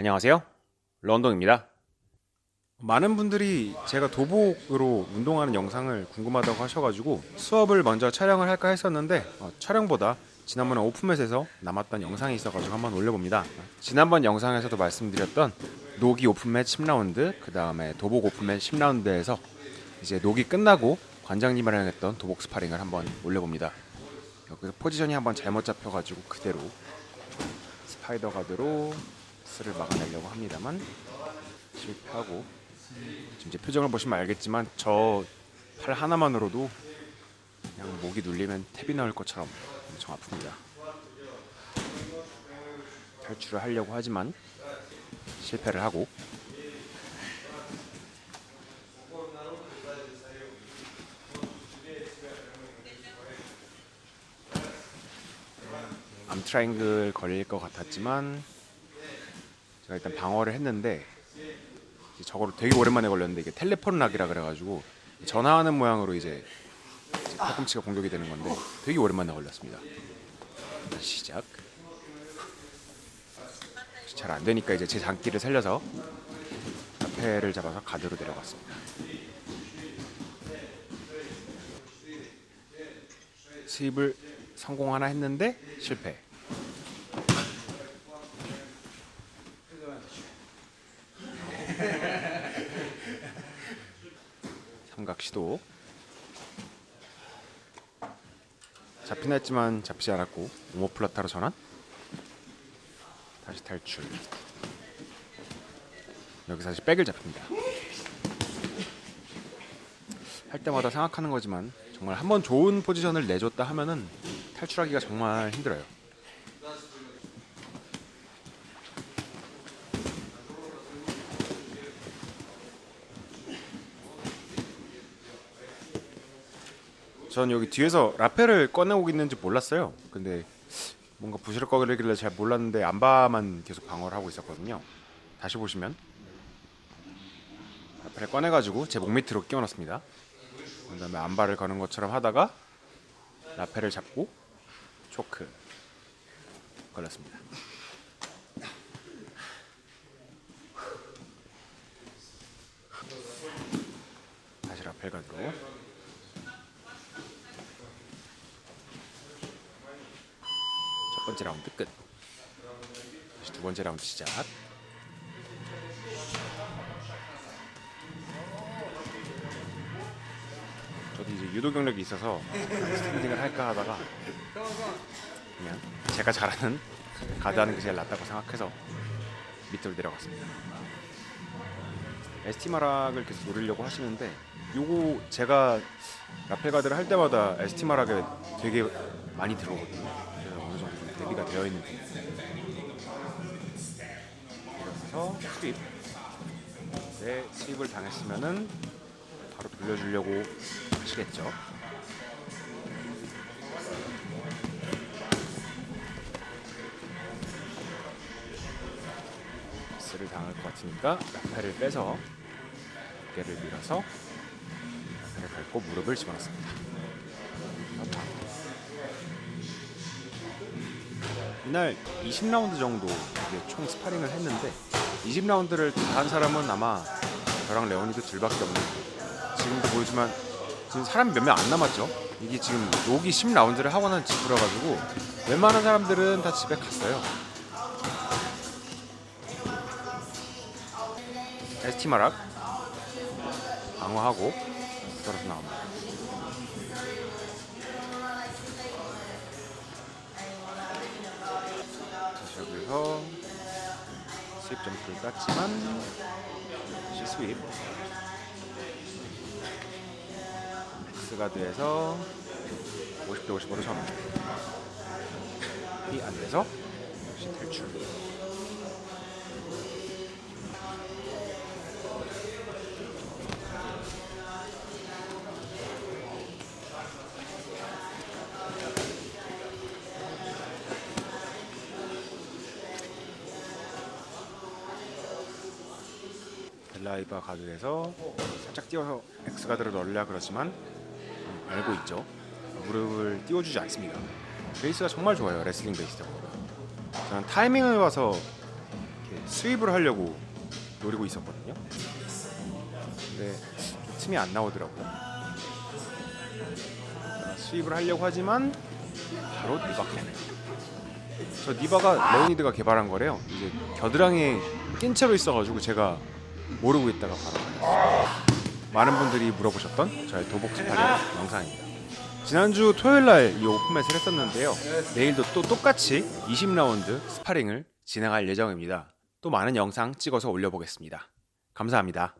안녕하세요. 런던입니다. 많은 분들이 제가 도복으로 운동하는 영상을 궁금하다고 하셔가지고 수업을 먼저 촬영을 할까 했었는데 어, 촬영보다 지난번에 오픈맷에서 남았던 영상이 있어가지고 한번 올려봅니다. 지난번 영상에서도 말씀드렸던 노기 오픈맷 10라운드, 그 다음에 도복 오픈맷 10라운드에서 이제 녹이 끝나고 관장님이랑 했던 도복 스파링을 한번 올려봅니다. 여기서 포지션이 한번 잘못 잡혀가지고 그대로 스파이더 가드로 스를 막아내려고 합니다만 실패하고 지금 이제 표정을 보시면 알겠지만 저 팔 하나만으로도 그냥 목이 눌리면 탭이 나올 것처럼 엄청 아픕니다. 탈출을 하려고 하지만 실패를 하고 암트라잉글 걸릴 것 같았지만 제가 일단 방어를 했는데 저거를 되게 오랜만에 걸렸는데 이게 텔레폰 락이라 그래가지고 전화하는 모양으로 이제, 이제 팔꿈치가 공격이 되는 건데 되게 오랜만에 걸렸습니다. 시작. 잘 안 되니까 이제 제 장기를 살려서 앞에를 잡아서 가드로 내려갔습니다. 스윕을 성공 하나 했는데 실패. 삼각 시도. 잡히나 했지만 잡히지 않았고 오모플라타로 전환. 다시 탈출. 여기서 다시 백을 잡힙니다. 할 때마다 생각하는 거지만 정말 한번 좋은 포지션을 내줬다 하면은 탈출하기가 정말 힘들어요. 전 여기 뒤에서 라펠을 꺼내고 있는지 몰랐어요. 근데 뭔가 부실거리길래 잘 몰랐는데 안바만 계속 방어를 하고 있었거든요. 다시 보시면 라펠을 꺼내가지고 제 목 밑으로 끼워넣습니다. 그다음에 안바를 거는 것처럼 하다가 라펠을 잡고 초크 걸렸습니다. 다시 라펠 가드로 번째 라운드 끝. 두 번째 라운드 시작. 저도 이제 유도 경력이 있어서 스탠딩을 할까 하다가 그냥 제가 잘하는 가드하는 게 제일 낫다고 생각해서 밑으로 내려갔습니다. 에스티마락을 계속 노리려고 하시는데 요거 제가 라펠 가드를 할 때마다 에스티마락에 되게 많이 들어오거든요. 대비가 되어 있는 분. 그래서 스윕. 네, 스윕을 당했으면은 바로 돌려주려고 하시겠죠. 스를 당할 것 같으니까 라펠을 빼서 어깨를 밀어서 라펠을 밟고 무릎을 집어넣습니다. 이날 20라운드 정도 총 스파링을 했는데 20라운드를 다 한 사람은 아마 저랑 레오니도 둘밖에 없는 지금도 보이지만 지금 사람이 몇명 안 남았죠. 이게 지금 여기 10라운드를 하고 난 집이라 가지고 웬만한 사람들은 다 집에 갔어요. 에스티마락 방어하고 떨어져 나옵니다. 시 여기서 스윕 점프를 땄지만 다시 스윕 엑스가드에서 50대 50으로 전환 이안 돼서 역시 탈출 벨라이바 가드에서 살짝 띄워서 X 가드를 넣으려 그러지만 음, 알고 있죠. 무릎을 띄워주지 않습니다. 베이스가 정말 좋아요. 레슬링 베이스가. 저는 타이밍을 봐서 이렇게 스윕을 하려고 노리고 있었거든요. 근데 좀 틈이 안 나오더라고요. 자, 스윕을 하려고 하지만 바로 니바캔. 저 니바가 레오니드가 개발한 거래요. 이제 겨드랑이에 낀 채로 있어가지고 제가 모르고 있다가 바로 많은 분들이 물어보셨던 저의 도복 스파링 영상입니다. 지난주 토요일 날 이 오픈매스를 했었는데요. 내일도 또 똑같이 20라운드 스파링을 진행할 예정입니다. 또 많은 영상 찍어서 올려보겠습니다. 감사합니다.